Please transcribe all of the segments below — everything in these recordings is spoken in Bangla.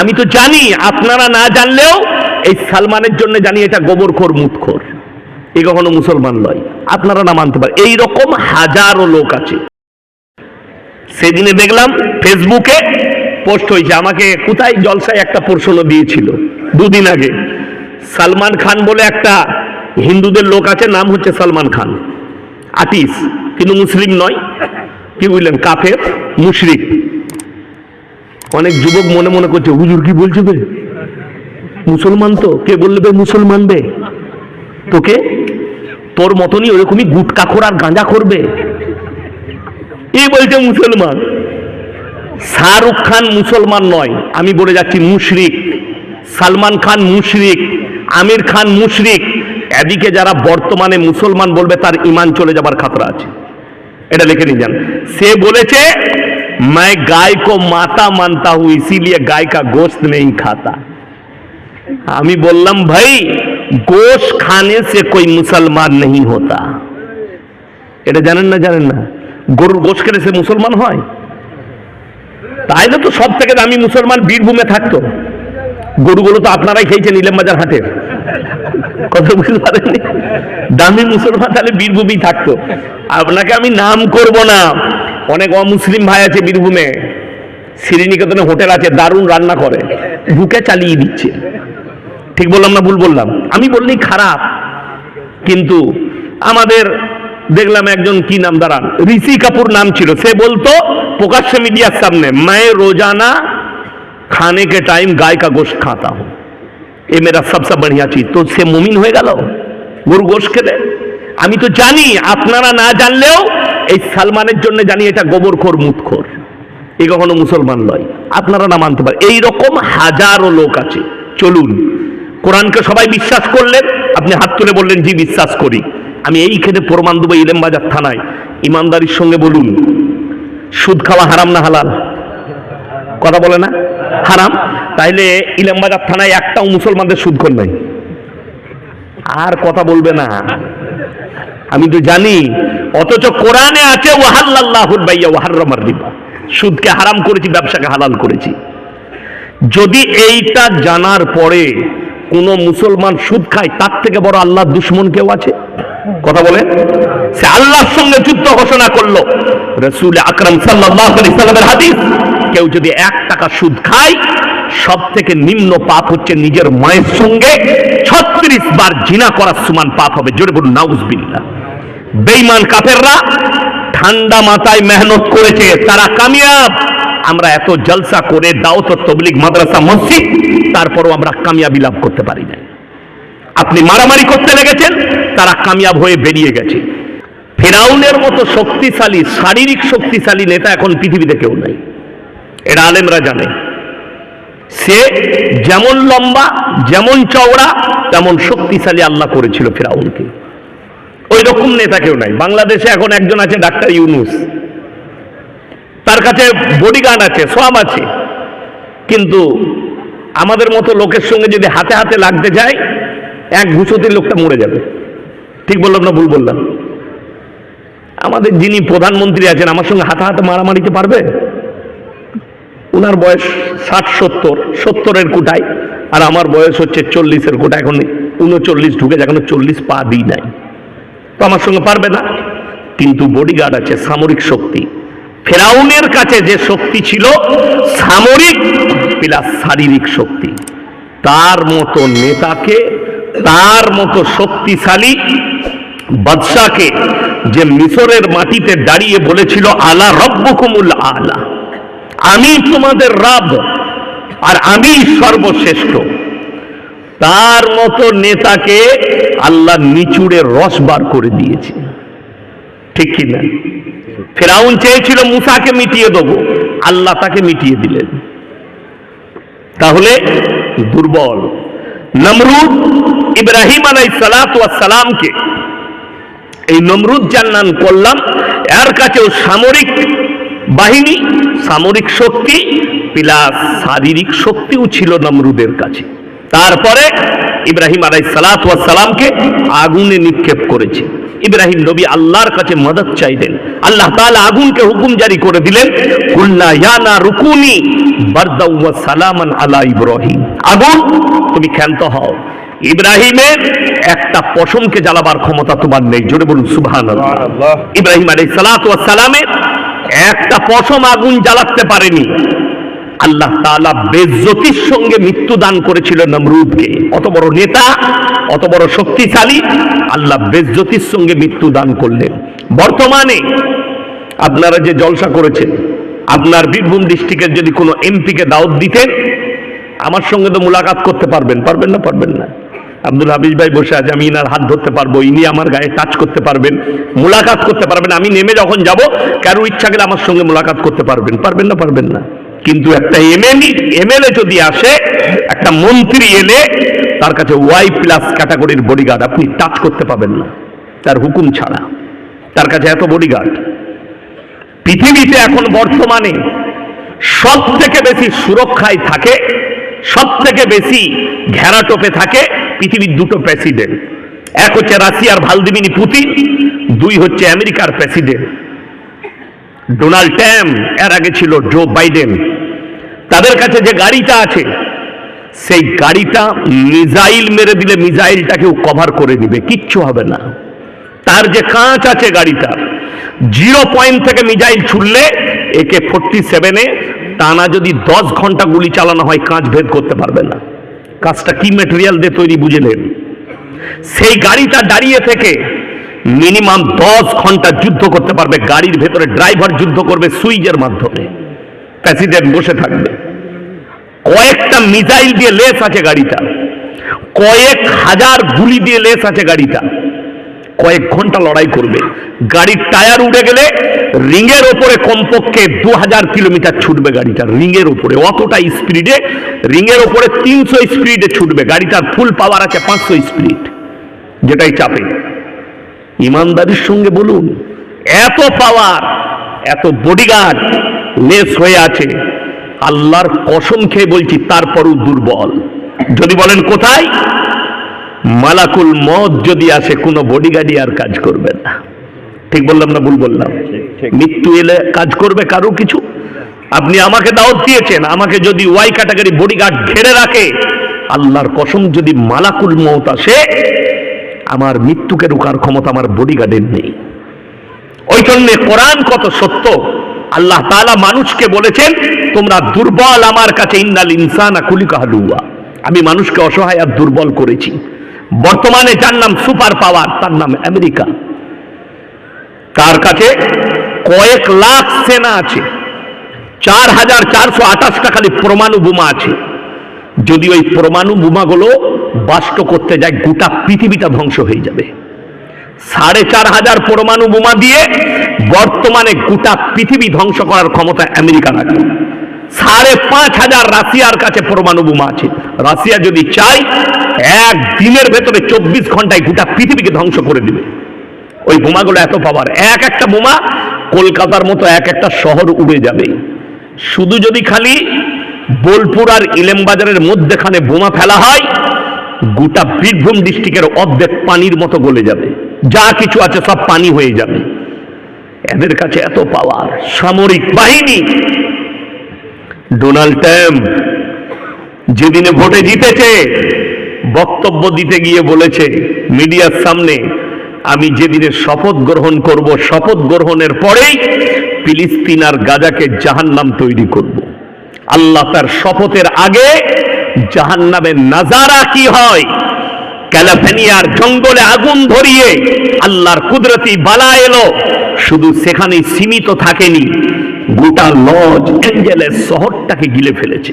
আমি তো জানি, আপনারা না জানলেও এই সালমানের জন্য জানি এটা গোবরখোর মুতখোর এ কখনো মুসলমান নয়, আপনারা না মানতে পারেন। এইরকম হাজারো লোক আছে। সেদিনে দেখলাম ফেসবুকে পোস্ট হয়েছে, আমাকে কোথায় জলসায় একটা প্রশ্ন দিয়েছিল দুদিন আগে। সালমান খান বলে একটা হিন্দুদের লোক আছে, নাম হচ্ছে সালমান খান। আতিস কিন্তু মুসলিম নয়, কি বুঝলেন কাফের, মুশরিক। অনেক যুবক মনে মনে করছে, হুজুর কি বলছে বে? মুসলমান তো? কে বললে বে মুসলমান বে? তোকে? তোর মতনই ওরকমই গুটকা খোর আর গাঁজা করবে এই বলছে মুসলমান? শাহরুখ খান মুসলমান নয়, আমি বলে যাচ্ছি মুশরিক। সালমান খান মুশরিক, আমির খান মুশরিক। এদিকে যারা বর্তমানে মুসলমান বলবে, তার ইমান চলে যাবার খাতরা আছে। এটা লিখে নিয়ে যান। সে বলেছে मैं गाय को माता मानता हूं इसीलिए गाय का गोश्त नहीं खाता আমি বললাম ভাই গোশ খানে সে কোই মুসলমান नहीं होता এটা জানেন না জানেন না গরুর গোশ খেলে সে মুসলমান হয় তাইলে তো সব থেকে দামি মুসলমান বীরভূমে থাকতো গরুগুলো তো আপনারাই খেয়েছেন ইলেম বাজার হাটের কত বুঝতে পারেননি দামি মুসলমান তাহলে বীরভূমেই থাকতো আপনাকে আমি নাম করব না অনেক অমুসলিম ভাই আছে বীরভূমে শ্রীনিকেতনে হোটেল আছে দারুণ রান্না করে ঢুকে চালিয়ে দিচ্ছে ঠিক বললাম না ভুল বললাম আমি বললেই খারাপ কিন্তু আমাদের দেখলাম একজন কি নাম দাঁড়ান ঋষি কাপুর নাম ছিল সে বলতো প্রকাশ্য মিডিয়ার সামনে मैं रोजाना खाने के टाइम गाय का गोश्त खाता हूं ये मेरा सबसे बढ़िया चीज तो সে মুমিন হয়ে গেল গরু গোশ খেলে আমি তো জানি, আপনারা না জানলেও এই সালমানের জন্য জানি এটা গোবর গোবরখোর, মুতখোর। এ কখনো মুসলমান নয়, আপনারা না মানতে পারেন। এইরকম হাজারো লোক আছে, চলুন। কোরআনকে সবাই বিশ্বাস করলেন, আপনি হাত তুলে বললেন, জি, বিশ্বাস করি। আমি এইখানে প্রমাণ দেবো ইলেমবাজার থানায়। ইমানদারির সঙ্গে বলুন, সুদ খাওয়া হারাম না হালাল? কথা বলে না? হারাম? তাইলে ইলামবাজার থানায় একটাও মুসলমানদের সুদখোর নাই। আর কথা বলবে না। আমি তো জানি, অথচ কোরআনে আছে ওয়াহাল্লাহুল বাইয়া রিবা। সুদকে হারাম করেছি, ব্যবসাকে হালাল করেছি। যদি এইটা জানার পরে কোন মুসলমান সুদ খায়, তার থেকে বড় আল্লাহর দুশ্মন কেউ আছে? কথা বলে সে আল্লাহর সঙ্গে যুদ্ধ ঘোষণা করল। রসুল আকরাম সাল্লামের হাদিস, কেউ যদি এক টাকা সুদ খায় সব থেকে নিম্ন পাপ হচ্ছে নিজের মায়ের সঙ্গে ছত্রিশ বার জিনা করার সমান পাপ হবে। জোরে বলুন, নাউজবিল্লাহ। বেঈমান কাফেররা ঠান্ডা মাথায় মেহনত করেছে, তারা কামিয়াব। আমরা এত জলসা করে দাওত ও তবলিগ, মাদ্রাসা, মসজিদ, তারপরও আমরা কামিয়াবি লাভ করতে পারি না আপনি মারামারি করতে লেগেছেন, তারা কামিয়াব হয়ে বেরিয়ে গেছে। ফেরাউনের মতো শক্তিশালী, শারীরিক শক্তিশালী নেতা এখন পৃথিবীতে কেউ নাই। এটা আলেমরা জানে, সে যেমন লম্বা, যেমন চওড়া, তেমন শক্তিশালী আল্লাহ করেছিল ফেরাউনকে। ওই রকম নেতা কেউ নাই। বাংলাদেশে এখন একজন আছে ডাক্তার ইউনুস। তার কাছে বডিগার্ড আছে, সব আছে। কিন্তু আমাদের মতো লোকের সঙ্গে যদি হাতে হাতে লাগতে যায়, এক ঘুষোতে লোকটা মরে যাবে। ঠিক বললাম না, ভুল বললাম? আমাদের যিনি প্রধানমন্ত্রী আছেন, আমার সঙ্গে হাতে হাতে মারামারিতে পারবে? ওনার বয়স ষাট, সত্তর, সত্তরের কোটায়, আর আমার বয়স হচ্ছে চল্লিশের কোটা। এখন উনচল্লিশ ঢুকে এখনও চল্লিশ পা দিই নাই। তো আমার সঙ্গে পারবে না। কিন্তু বডিগার্ড আছে, সামরিক শক্তি। ফেরাউনের কাছে যে শক্তি ছিল, সামরিক প্লাস শারীরিক শক্তি। তার মতো নেতাকে, তার মতো শক্তিশালী বাদশাকে যে মিশরের মাটিতে দাঁড়িয়ে বলেছিল, আলা রব্বকুমুল আলা। আমি তোমাদের রাব আর আমি সর্বশ্রেষ্ঠ। তার মতো নেতাকে আল্লাহ নিচুড়ে রস বার করে দিয়েছে। ঠিক কি না? ফেরাউন চেয়েছিল মুসাকে মিটিয়ে দেবো। আল্লাহ তাকে মিটিয়ে দিলেন। তাহলে দুর্বল। নমরুদ ইব্রাহিম আলাই সালামকে এই নমরুদ জান্নান করলাম। এর কাছেও সামরিক বাহিনী, সামরিক শক্তি, প্লাস শারীরিক শক্তিও ছিল নমরুদের কাছে। তারপরে ইব্রাহিম আলাই সালামকে আগুনে নিক্ষেপ করেছে। ইব্রাহিম নবী আল্লাহর কাছে মদত চাইলেন আল্লাহ তাআলা আগুনকে হুকুম জারি করে দিলেন কুল্লা ইয়ানা রুকুনি বারদাউ ওয়া সালামান আলা ইব্রাহিম। আগুন তুমি ক্ষান্ত হও। ইব্রাহিমের একটা পশমকে জ্বালাবার ক্ষমতা তোমার নেই। জোরে বলুন সুবহানাল্লাহ। ইব্রাহিম আলাইহিস সালাতু ওয়াস সালামের একটা পশম আগুন জ্বালাতে পারেনি। আল্লাহ তাআলা বেজ্জতির সঙ্গে মৃত্যু দান করেছিল নমরুদকে। অত বড় নেতা, অত বড় শক্তিশালী আল্লাহ বেজ্জতির সঙ্গে মৃত্যু দান করলেন। বর্তমানে আপনারা যে জলসা করেছেন, আপনার বীরভূম ডিস্ট্রিক্টের যদি কোনো এমপিকে দাওয়াত দিতেন, আমার সঙ্গে তো মুলাকাত করতে পারবেন পারবেন না পারবেন না। আব্দুল হাবিজ ভাই বসে আছে, আমি ইনার হাত ধরতে পারব, ইনি আমার গায়ে টাচ করতে পারবেন, মুলাকাত করতে পারবেন, আমি নেমে যখন যাব কারও ইচ্ছা গেলে আমার সঙ্গে মুলাকাত করতে পারবেন পারবেন না পারবেন না। কিন্তু একটা এমএলএ এমএলএ যদি আসে, একটা মন্ত্রী এলে তার কাছে ওয়াই প্লাস ক্যাটাগরির বডিগার্ড আপনি টাচ করতে পাবেন না। তার হুকুম ছাড়া। তার কাছে এত বডিগার্ড পৃথিবীতে এখন বর্তমানে সব থেকে বেশি সুরক্ষায় থাকে সব থেকে বেশি ঘেরাটোপে থাকে পৃথিবীর দুটো প্রেসিডেন্ট এক হচ্ছে রাশিয়ার ভালদিমিনি পুতিন, দুই হচ্ছে আমেরিকার প্রেসিডেন্ট ডোনাল্ড ট্যাম্প এর আগে ছিল জো বাইডেন। তাদের কাছে যে গাড়িটা আছে, সেই গাড়িটা মিজাইল মেরে দিলে মিসাইলটাকেও কভার করে দিবে কিচ্ছু হবে না। তার যে কাঁচ আছে গাড়িটা, জিরো পয়েন্ট থেকে মিসাইল ছুড়লে একে ফোরটি সেভেনে টানা যদি দশ ঘণ্টা গুলি চালানো হয়, কাঁচ ভেদ করতে পারবে না। কাজটা কি মেটেরিয়াল দিয়ে তৈরি বুঝলেন? সেই গাড়িটা দাঁড়িয়ে থেকে মিনিমাম দশ ঘণ্টা যুদ্ধ করতে পারবে, গাড়ির ভেতরে ড্রাইভার যুদ্ধ করবে সুইচের মাধ্যমে। প্রেসিডেন্ট বসে থাকবে। কয়েকটা মিসাইল দিয়ে লেস আছে গাড়িটা। কয়েক হাজার গুলি দিয়ে লেস আছে গাড়িটা। কয়েক ঘণ্টা লড়াই করবে। গাড়ির টায়ার উড়ে গেলে রিংয়ের ওপরে কমপক্ষে দু হাজার কিলোমিটার ছুটবে গাড়িটা, রিংয়ের ওপরে। অতটা স্পিডে, রিংয়ের ওপরে তিনশো স্পিডে ছুটবে। গাড়িটার ফুল পাওয়ার আছে পাঁচশো স্পিড, যেটাই চাপে। ইমানদারির সঙ্গে বলুন এত পাওয়ার এত বডিগার্ড লেস হয়ে আছে। আল্লাহর কসম খেয়ে বলছি তারপরও দুর্বল। যদি বলেন কোথায়? মালাকুল মদ যদি আসে কোনো বডিগার্ডই আর কাজ করবে না। ঠিক বললাম না ভুল বললাম। মৃত্যু এলে কাজ করবে কারও কিছু? আপনি আমাকে দাওয়াত দিয়েছেন আমাকে যদি ওয়াই ক্যাটাগরি বডিগার্ড ঘেরে রাখে আল্লাহর কসম যদি মালাকুল মত আসে আমার মৃত্যুকে রোকার ক্ষমতা আমার বডিগার্ডের নেই। ওই জন্য কোরআন কত সত্য? আল্লাহ তাআলা মানুষকে বলেছেন, তোমরা দুর্বল আমার কাছে ইন্নাল ইনসানা আমি মানুষকে অসহায় আর দুর্বল করেছি। বর্তমানে যার নাম সুপার পাওয়ার, তার নাম আমেরিকা। তার কাছে? কয়েক লাখ সেনা আছে। চার হাজার চারশো আঠাশটা খালি পরমাণু বোমা আছে। যদি ওই পরমাণু বোমাগুলো বাষ্ট করতে যায়, গোটা পৃথিবীটা ধ্বংস হয়ে যাবে। সাড়ে চার হাজার পরমাণু বোমা দিয়ে বর্তমানে গোটা পৃথিবী ধ্বংস করার ক্ষমতা আমেরিকা রাখে। সাড়ে পাঁচ হাজার রাশিয়ার কাছে পরমাণু বোমা আছে। রাশিয়া যদি চায়, এক দিনের ভেতরে চব্বিশ ঘন্টায় গোটা পৃথিবীকে ধ্বংস করে দিবে। ওই বোমাগুলো এত পাওয়ার এক একটা বোমা কলকাতার মতো এক একটা শহর উড়ে যাবে। শুধু যদি খালি বোলপুর আর ইলেমবাজারের মধ্যেখানে বোমা ফেলা হয় গোটা বীরভূম ডিস্ট্রিক্টের অর্ধেক পানির মতো গলে যাবে। যা কিছু আছে সব পানি হয়ে যাবে। এদের কাছে এত পাওয়ার সামরিক বাহিনী। ডোনাল্ড ট্রাম্প যেদিনে ভোটে জিতেছে, বক্তব্য দিতে গিয়ে বলেছে, মিডিয়ার সামনে আমি যেদিনে শপথ গ্রহণ করব, শপথ গ্রহণের পরেই ফিলিস্তিন আর গাজাকে জাহান্নাম তৈরি করব। আল্লাহ তার শপথের আগে জাহান্নামের নাজারা কি হয়? ক্যালিফোর্নিয়ার জঙ্গলে আগুন ধরিয়ে আল্লাহর কুদরতি বালা এলো। শুধু সেখানেই সীমিত থাকেনি, গোটা লজ অ্যাঞ্জেলেস শহরটাকে গিলে ফেলেছে।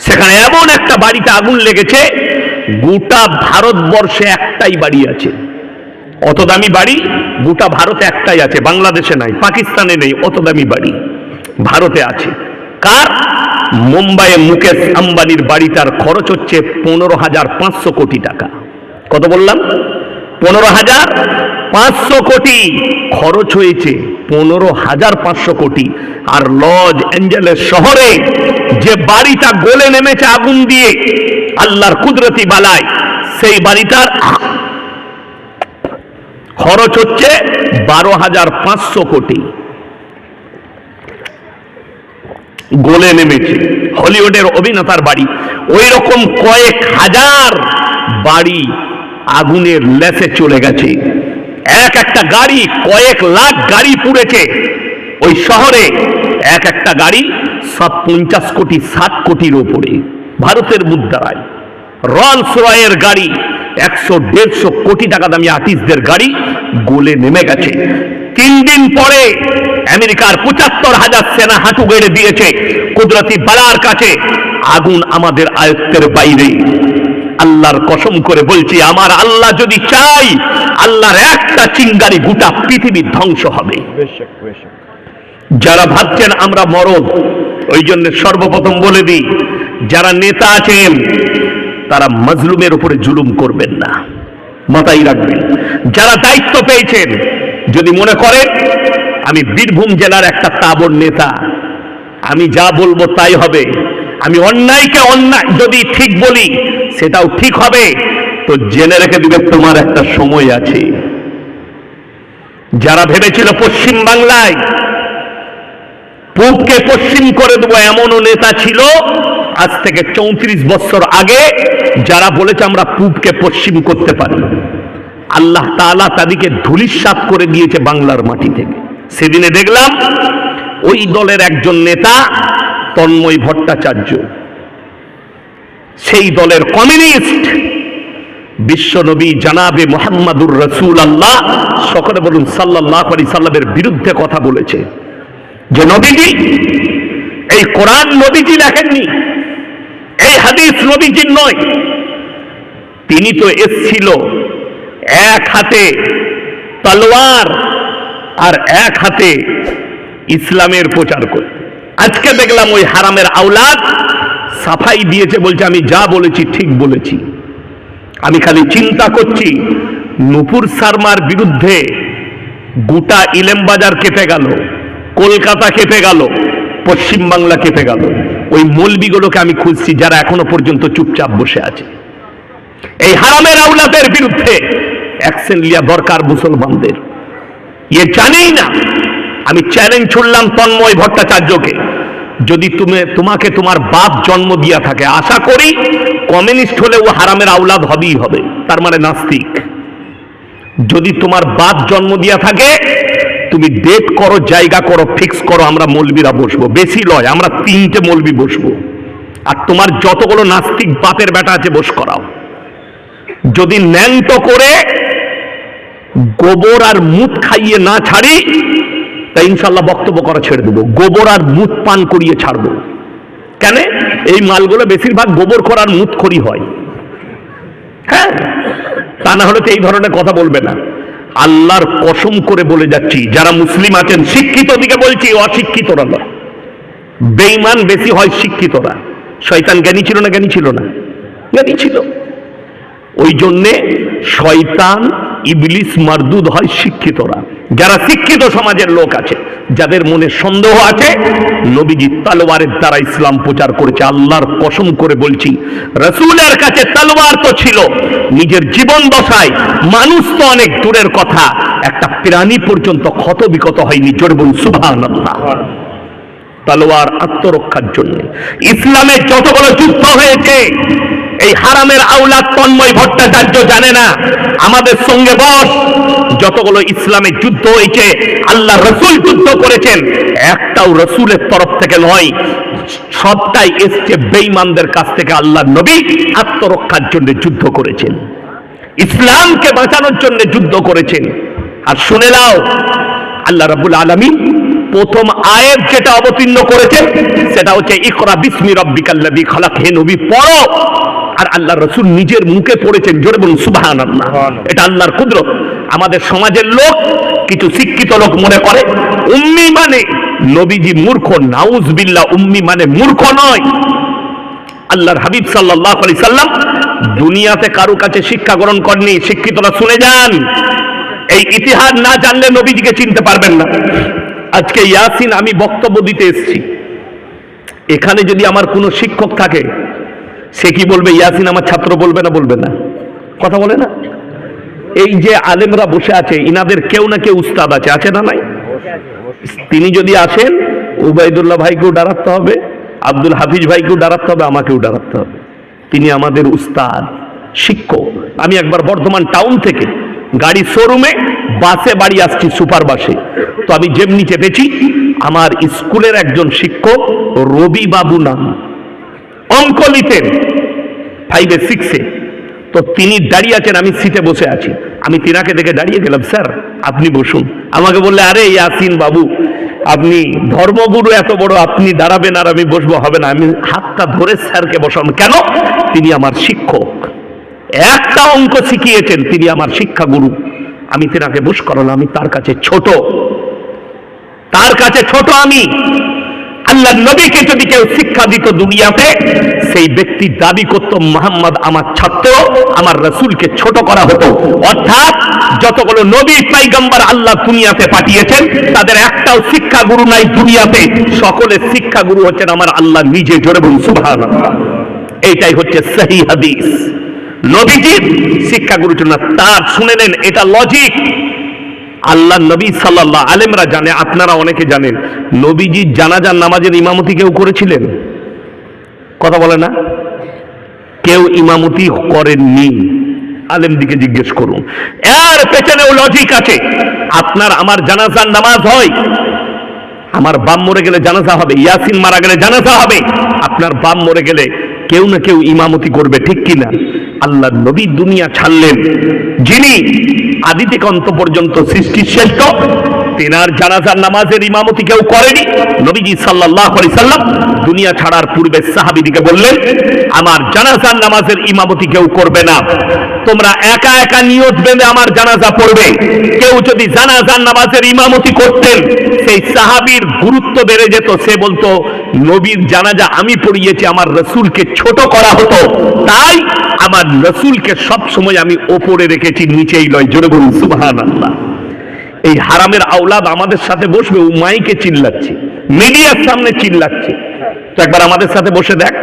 সেখানে এমন একটা বাড়িতে আগুন লেগেছে, গোটা ভারতবর্ষে একটাই বাড়ি আছে। অত দামি বাড়ি, গোটা ভারতে একটাই আছে, বাংলাদেশে নাই, পাকিস্তানে নেই, অত দামি বাড়ি ভারতে আছে। কার? মুম্বাইয়ে মুকেশ আম্বানির বাড়িটার খরচ হচ্ছে পনেরো হাজার পাঁচশো কোটি টাকা। কত বললাম? পনেরো হাজার পাঁচশো কোটি। খরচ হয়েছে পনেরো হাজার পাঁচশো কোটি। আর লজ অ্যাঞ্জেলেস শহরে যে বাড়িটা গলে নেমেছে আগুন দিয়ে, আল্লাহর কুদরতি বালায়, সেই বাড়িটার খরচ হচ্ছে বারো হাজার পাঁচশো কোটি। গোলে নেমেছে। হলিউডের অভিনেতার বাড়ি। ওই রকম কয়েক হাজার বাড়ি আগুনের লেসে চলে গেছে। এক একটা গাড়ি, কয়েক লাখ গাড়ি পুড়েছে ওই শহরে। এক একটা গাড়ি সব পঞ্চাশ কোটি, ষাট কোটির ওপরে। ভারতের মুদ্রায়। রলস রয়ের গাড়ি, একশো, দেড়শো কোটি টাকা দামি আর্টিস্টদের গাড়ি গোলে নেমে গেছে। তিন দিন পরে আমেরিকার পঁচাত্তর হাজার সেনা হাঁটু গেড়ে দিয়েছে। কুদরতি বালার কাছে আগুন আমাদের আয়ত্তের বাইরে। আল্লাহর কসম করে বলছি, আমার আল্লাহ যদি চাই আল্লাহর একটা চিঙ্গারি গোটা পৃথিবী ধ্বংস হবে। যারা ভাবছেন আমরা মরদ ওই জন্য সর্বপ্রথম বলে দিই, যারা নেতা আছেন, তারা মজলুমের উপরে জুলুম করবেন না। মাথায় রাখবেন। যারা দায়িত্ব পেয়েছেন, যদি মনে করেন আমি বীরভূম জেলার একটা তাবর নেতা। আমি যা বলব তাই হবে। আমি অন্যায়কে অন্যায় যদি ঠিক বলি, সেটাও ঠিক হবে। তো জেনে রেখে দিবে, তোমার একটা সময় আছে। যারা ভেবেছিল পশ্চিম বাংলায় পূবকে পশ্চিম করে দেবো, এমনও নেতা ছিল আজ থেকে চৌত্রিশ বছর আগে, যারা বলেছে আমরা পূবকে পশ্চিম করতে পারি। আল্লাহ তাআলা তাদেরকে ধুলিস্বাত করে দিয়েছে বাংলার মাটি থেকে। সেদিনে দেখলাম ওই দলের একজন নেতা তন্ময় ভট্টাচার্য। সেই দলের কমিউনিস্ট বিশ্বনবী জানাবে মোহাম্মদুর রসুল আল্লাহ সকলে বলুন সাল্লাহ আলি সাল্লামের বিরুদ্ধে কথা বলেছে। যে নবীজি, এই কোরআন নবীজি লেখেননি, এই হাদিস নবীজির নয়। তিনি তো এসছিল এক হাতে তলোয়ার আর এক হাতে ইসলামের প্রচার করে আজকে দেখলাম ওই হারামের আওলাদ সাফাই দিয়েছে বলছে, আমি যা বলেছি ঠিক বলেছি। আমি খালি চিন্তা করছি, নুপুর শর্মার বিরুদ্ধে গোটা ইলেমবাজার কেঁপে গেল, কলকাতা কেঁপে গেল, পশ্চিমবাংলা কেঁপে গেল। ওই মলবিগুলোকে আমি খুঁজছি যারা এখনও পর্যন্ত চুপচাপ বসে আছে। এই হারামের আউলাদের বিরুদ্ধে অ্যাকশন লিয়া দরকার মুসলমানদের। ইয়ে জানেই না। আমি চ্যালেঞ্জ ছুড়লাম তন্ময় ভট্টাচার্যকে। যদি তুমি, তোমাকে তোমার বাপ জন্ম দিয়া থাকে, আশা করি কমিউনিস্ট হলে ও হারামের আউলাদ হবেই হবে, তার মানে নাস্তিক। যদি তোমার বাপ জন্ম দিয়া থাকে, তুমি ডেট করো, জায়গা করো ফিক্স করো, আমরা মলবিরা বসবো। বেশি লয়, আমরা তিনটে মলবি বসবো। আর তোমার যতগুলো নাস্তিক বাপের বেটা আছে, বস করাও। যদি ন্যাংট করে গোবর আর মুত খাইয়ে না ছাড়ি, তা ইনশাল্লাহ বক্তব্য করা ছেড়ে দেবো। গোবর আর মুত পান করিয়ে ছাড়বো। কেন? এই মালগুলো বেশিরভাগ গোবর করার মুত খড়ি হয়। হ্যাঁ? তা না হলে তো এই ধরনের কথা বলবে না। আল্লাহর কসম করে বলে যাচ্ছি, যারা মুসলিম আছেন, শিক্ষিত দিকে বলছি, অশিক্ষিতরা নয়। বেইমান বেশি হয় শিক্ষিতরা। শয়তান জ্ঞানী ছিল না? জ্ঞানী ছিল না। জ্ঞানী ছিল। ওই জন্যে শয়তান, ইবলিস, মারদুদ হয় শিক্ষিতরা। যারা শিক্ষিত সমাজের লোক আছে, যাদের মনে সন্দেহ আছে, নবীজি তালোয়ারের দ্বারা ইসলাম প্রচার করেছে, আল্লাহর কসম করে বলছি, রসুলের কাছে তালোয়ার তো ছিল, নিজের জীবন দশায় মানুষ তো অনেক দূরের কথা, একটা প্রাণী পর্যন্ত ক্ষত বিকত হয়নি জোরবুল সুভান তালোয়ার আত্মরক্ষার জন্য। ইসলামের যতগুলো যুদ্ধ হয়েছে, এই হারামের আউলাদ তন্ময় ভট্টাচার্য জানে না। আমাদের সঙ্গে বস, যতগুলো ইসলামের যুদ্ধ হয়েছে, আল্লাহ রসুল যুদ্ধ করেছেন, একটাও রসুলের তরফ থেকে নয়, সবটাই এসছে বেঈমানদের কাছ থেকে আল্লাহ নবী আত্মরক্ষার জন্য যুদ্ধ করেছেন। ইসলামকে বাঁচানোর জন্য যুদ্ধ করেছেন। আর শুনে নাও, আল্লাহ রাবুল আলমী প্রথম আয়ের যেটা অবতীর্ণ করেছেন সেটা হচ্ছে ইকরা বিসমি রব্বিকাল্লাযী খালাক হে নবী পড়ো। আর আল্লাহ রসুল নিজের মুখে পড়েছেন জোরে বলুন সুবহানাল্লাহ। এটা আল্লাহর কুদরত। আমাদের সমাজের লোক কিছু শিক্ষিত লোক মনে করে উম্মি মানে নবীজি মূর্খ নাউজ বিল্লাহ উম্মি মানে মূর্খ নয়। আল্লাহর হাবিব সাল্লাহ আলি সাল্লাম দুনিয়াতে কারও কাছে শিক্ষা গ্রহণ করেনি শিক্ষিতরা শুনে যান। এই ইতিহাস না জানলে নবীজিকে চিনতে পারবেন না। আজকে ইয়াসিন, আমি বক্তব্য দিতে এসেছি। এখানে যদি আমার কোনো শিক্ষক থাকে, সে কি বলবে, ইয়াসিন আমার ছাত্র বলবে না বলবে না? কথা বলে না? এই যে আলেমরা বসে আছে, ইনাদের কেউ না কেউ উস্তাদ আছে আছে না নাই? তিনি যদি আসেন, উবাইদুল্লাহ ভাইকেও ডারাতে হবে, আব্দুল হাফিজ ভাইকেও ডারাতে হবে, আমাকেও ডারাতে হবে। তিনি আমাদের উস্তাদ, শিক্ষক। আমি একবার বর্ধমান টাউন থেকে গাড়ি শোরুমে বাসে বাড়ি আসছি, সুপার বাসে। তো আমি যেমনি চেপেছি, আমার স্কুলের একজন শিক্ষক, রবি বাবু নাম। অঙ্ক নিতেন ফাইভে সিক্সে তো তিনি দাঁড়িয়ে আছেন, আমি সিটে বসে আছি। আমি তিনাকে দেখে দাঁড়িয়ে গেলাম, স্যার, আপনি বসুন। আমাকে বললে, আরে, ইয়াসিন বাবু, আপনি ধর্মগুরু এত বড়, আপনি দাঁড়াবেন আর আমি বসবো, হবে না। আমি হাতটা ধরে স্যারকে বসানো কেন? তিনি আমার শিক্ষক। একটা অঙ্ক শিখিয়েছেন, তিনি আমার শিক্ষাগুরু। আমি তিনাকে বস করালাম, আমি তার কাছে ছোট। তার কাছে ছোট আমি। আল্লাহ নবীকে যদি কেউ শিক্ষা দিত দুনিয়াতে, সেই ব্যক্তি দাবি করত, মোহাম্মদ আমার ছাত্র, আমার রসুলকে ছোট করা হতো। অর্থাৎ যতগুলো নবী পাইগম্বর আল্লাহ দুনিয়াতে পাঠিয়েছেন, তাদের একটাও শিক্ষাগুরু নাই দুনিয়াতে। সকলের শিক্ষাগুরু হচ্ছেন আমার আল্লাহ নিজে জোরে বলুন সুবহান এইটাই হচ্ছে সহি হাদিস। নবীজির শিক্ষাগুরু জন্য তার শুনে নেন, এটা লজিক আল্লাহ নবী সাল্লাল্লাহ আলেমরা জানে, আপনারা অনেকে জানেন। নবীজির জানাজার নামাজের ইমামতি কেউ করেছিলেন? কথা বলে না? কেউ ইমামতি করেননি। আলেম দিকে জিজ্ঞেস করুন। এর পেছনেও লজিক আছে। আপনার আমার জানাজার নামাজ হয়। আমার বাম মরে গেলে জানাজা হবে। ইয়াসিন মারা গেলে জানাজা হবে। আপনার বাম মরে গেলে কেউ না কেউ ইমামতি করবে, ঠিক কিনা? আল্লাহ নবী দুনিয়া ছাড়লেন। যিনি আদি থেকে অন্ত পর্যন্ত সৃষ্টির শ্রেষ্ঠ তেনার জানাজার নামাজের ইমামতি কেউ করেনি। নবীজি সাল্লাহ সাল্লাম দুনিয়া ছাড়ার পূর্বে সাহাবিদিকে বললেন, আমার জানাজার নামাজের ইমামতি কেউ করবে না। তোমরা একা একা নিয়ত বেঁধে আমার জানাজা পড়বে। কেউ যদি জানাজার নামাজের ইমামতি করতেন, সেই সাহাবীর গুরুত্ব বেড়ে যেত। সে বলতো, নবীর জানাজা আমি পড়িয়েছি, আমার রসুলকে ছোট করা হতো। তাই আমার রসুলকে সব সময় আমি ওপরে রেখেছি, নিচেই লয় জোরে বলুন সুবহান আল্লাহ এই হারামের আওলাদ আমাদের সাথে বসবে, ও মাইকে চিল্লাচ্ছে, মিডিয়ার সামনে চিল্লাচ্ছে। তো একবার আমাদের সাথে বসে দেখ,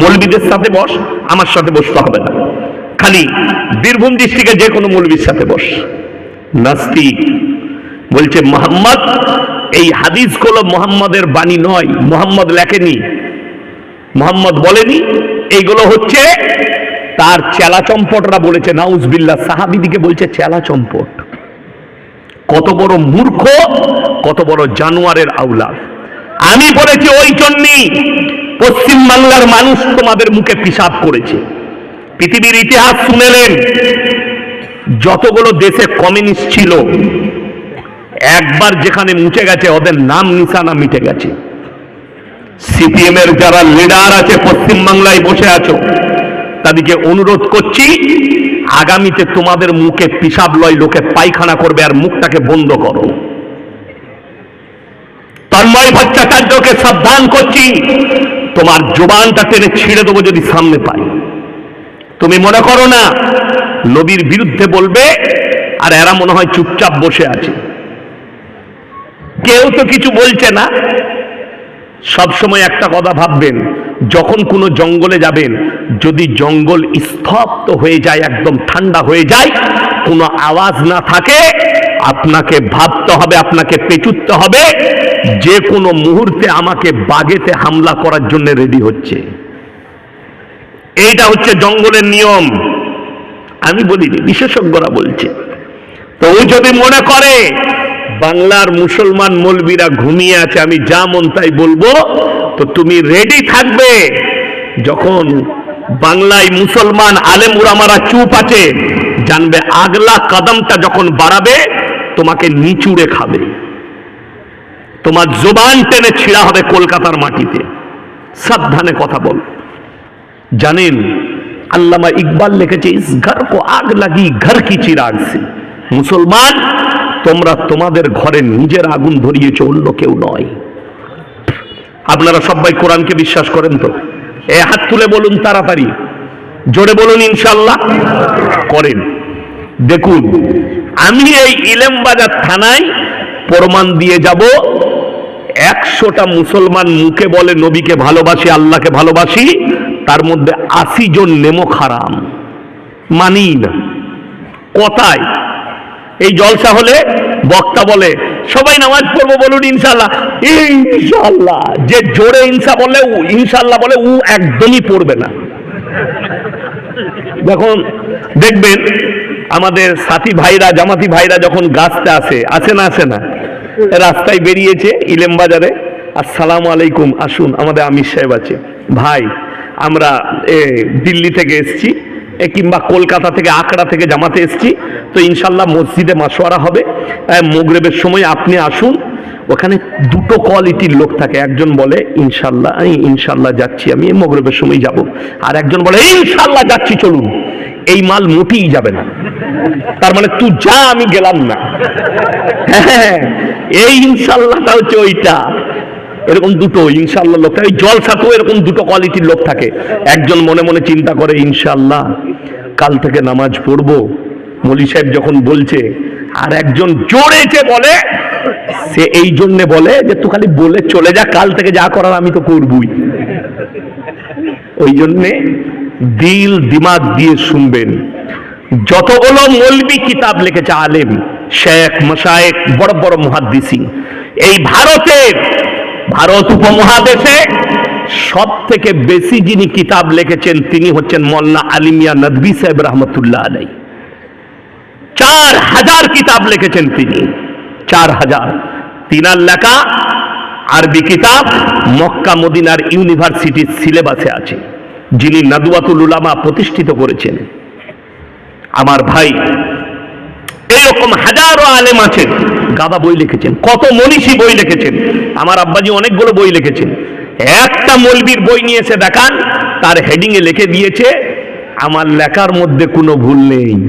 মৌলবীদের সাথে বস, আমার সাথে বসতে হবে না। খালি বীরভূম ডিস্ট্রিক্টে যে কোনো মৌলবীর সাথে বস। নাস্তিক বলছে, মোহাম্মদ, এই হাদিসগুলো মোহাম্মদের বাণী নয়, মোহাম্মদ লেখেনি। মোহাম্মদ বলেনি, এইগুলো হচ্ছে তার চেলা চম্পটরা বলেছে নাউজবিল্লা সাহাবিদিকে বলছে, চেলা চম্পট। কত বড় মূর্খ, কত বড় জানোয়ারের আউলাদ আমি বলেছি, ওই জন্যই পশ্চিম বাংলার মানুষ তোমাদের মুখে পিসাব করেছে। পৃথিবীর ইতিহাস শুনেলেন, যতগুলো দেশে কমিউনিস্ট ছিল, একবার যেখানে মুছে গেছে, ওদের নাম নিশানা মিটে গেছে। সিপিএম এর যারা লিডার আছে, পশ্চিম বাংলায় বসে আছো, তাদেরকে অনুরোধ করছি আগামীতে তোমাদের মুখে পিসাব লয়, লোকে পায়খানা করবে আর মুখটাকে বন্ধ করো। তন্ময় ভট্টাচার্যকে সাবধান করছি। তোমার জোবানটা টেনে ছিঁড়ে দেবো যদি সামনে পাই। তুমি মনে করো না, নবীর বিরুদ্ধে বলবে, আর এরা মনে হয় চুপচাপ বসে আছে। কেউ তো কিছু বলছে না। সব সময় একটা কথা ভাববেন, যখন কোনো জঙ্গলে যাবেন, যদি জঙ্গল স্তব্ধ হয়ে যায়, একদম ঠান্ডা হয়ে যায়, কোনো আওয়াজ না থাকে, আপনাকে ভাবতে হবে, আপনাকে পেচুতে হবে, যে কোনো মুহূর্তে আমাকে বাগেতে হামলা করার জন্য রেডি হচ্ছে। এইটা হচ্ছে জঙ্গলের নিয়ম। আমি বলিনি, বিশেষজ্ঞরা বলছে। তো ও যদি মনে করে বাংলার মুসলমান মলবিরা ঘুমিয়ে আছে, আমি যা মন তাই বলব, তো তুমি রেডি থাকবে? যখন বাংলায় মুসলমান আলেম উলামারা চুপ আছে, জানবে আগলা কদমটা যখন বাড়াবে, তোমাকে নিচুড়ে খাবে। তোমার জোবান টেনে ছিঁড়া হবে কলকাতার মাটিতে। সাবধানে কথা বল। জানেন, আল্লামা ইকবাল লিখেছে, ইস ঘর কো আগ লাগি, ঘর কি চিরাগ সে। মুসলমান তোমরা তোমাদের ঘরে নিজের আগুন ধরিয়েছ অন্য কেউ নয়। আপনারা সবাই কোরআনকে বিশ্বাস করেন তো? এ হাত তুলে বলুন তাড়াতাড়ি। জোরে বলুন ইনশাল্লাহ করেন। দেখুন, আমি এই ইলেমবাজার থানায় প্রমাণ দিয়ে যাব। একশোটা মুসলমান মুখে বলে, নবীকে ভালোবাসি, আল্লাহকে ভালোবাসি, তার মধ্যে আশি জন নেমো খারাম। মানি না কথায় এই জলসা হলে বক্তা বলে, সবাই নামাজ পড়ব বলুন ইনশাল্লাহ ইনশাল্লাহ যে জোরে ইনসা বলে ইনশাল্লাহ বলে উ একদমই পড়বে না। যখন দেখবেন আমাদের সাথী ভাইরা, জামাতি ভাইরা যখন গাছতে আসে আসে না আসে না, রাস্তায় বেরিয়েছে ইলেম বাজারে, আসসালামু আলাইকুম, আসুন, আমাদের আমির সাহেব আছে। ভাই, আমরা দিল্লি থেকে এসছি। কিংবা কলকাতা থেকে আকড়া থেকে জামাতে এসছি। তো ইনশাল্লাহ মসজিদে মাসোয়ারা হবে। মোগরেবের সময় আপনি আসুন। ওখানে দুটো কোয়ালিটির লোক থাকে। একজন বলে, ইনশাল্লাহ ইনশাল্লাহ যাচ্ছি আমি মগরবের সময় যাব। আর একজন বলে, ইনশাল্লাহ যাচ্ছি, চলুন। এই মাল মোটেই যাবে না। তার মানে তুই যা, আমি গেলাম না। হ্যাঁ এই ইনশাল্লাহটা হচ্ছে ওইটা। এরকম দুটো, ইনশাল্লাহ লোক থাকে। জলসাতেও এরকম দুটো কোয়ালিটির লোক থাকে। একজন মনে মনে চিন্তা করে, ইনশাল্লাহ। কাল থেকে নামাজ পড়ব। মলি সাহেব যখন বলছে, আর একজন জোরেছে বলে, সে এই জন্যে বলে যে, তুই খালি বলে চলে যা, কাল থেকে যা করার আমি তো করবই। ওই জন্যে দিল দিমাগ দিয়ে শুনবেন। যতগুলো মলবি কিতাব লিখেছে আলেম, শেখ মশায়েক বড় বড় মহাদ্দিসি এই ভারতের, ভারত উপমহাদেশে সব থেকে বেশি যিনি কিতাব লিখেছেন, তিনি হচ্ছেন মোল্লা আলিমিয়া নদবী সাহেব রহমতুল্লাহ আলাই চার হাজার কিতাব লিখেছেন তিনি। চার হাজার। তিনার লেখা আরবি কিতাব মক্কা মদিনার ইউনিভার্সিটির সিলেবাসে আছে, যিনি নাদুয়াতুল উলামা প্রতিষ্ঠিত করেছেন। আমার ভাই, এরকম হাজারো আলেম আছেন, গাদা বই লিখেছেন, কত মনীষী বই লিখেছেন। আমার আব্বাজি অনেকগুলো বই লিখেছেন। একটা মলবির বই নিয়ে এসে দেখান, তার হেডিংয়ে লিখে দিয়েছে, আমার লেখার মধ্যে কোনো ভুল নেই।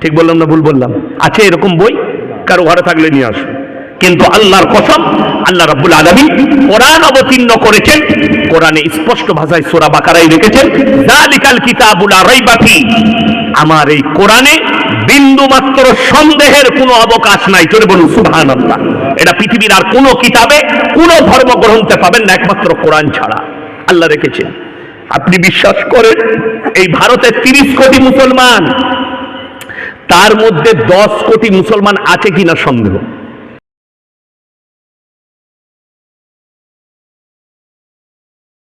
ঠিক বললাম না ভুল বললাম? আছে এরকম বই? কারও ঘরে থাকলে নিয়ে আসুন কিন্তু আল্লাহর কসম, আল্লাহ রাব্বুল আলামিন কোরআন অবতীর্ণ করেছেন, কোরআনে স্পষ্ট ভাষায় সূরা বাকারায় রেখেছেন যালিকাল কিতাবুল লা রাইবা ফি। আমার এই কোরআনে বিন্দু মাত্র সন্দেহের কোনো অবকাশ নাই। চলে বলুন সুভান এটা পৃথিবীর আর কোনো কিতাবে কোনো গ্রহণতে পাবেন না, একমাত্র কোরআন ছাড়া। আল্লাহ রেখেছেন। আপনি বিশ্বাস করেন, এই ভারতের তিরিশ কোটি মুসলমান, তার মধ্যে দশ কোটি মুসলমান আছে কিনা সন্দেহ?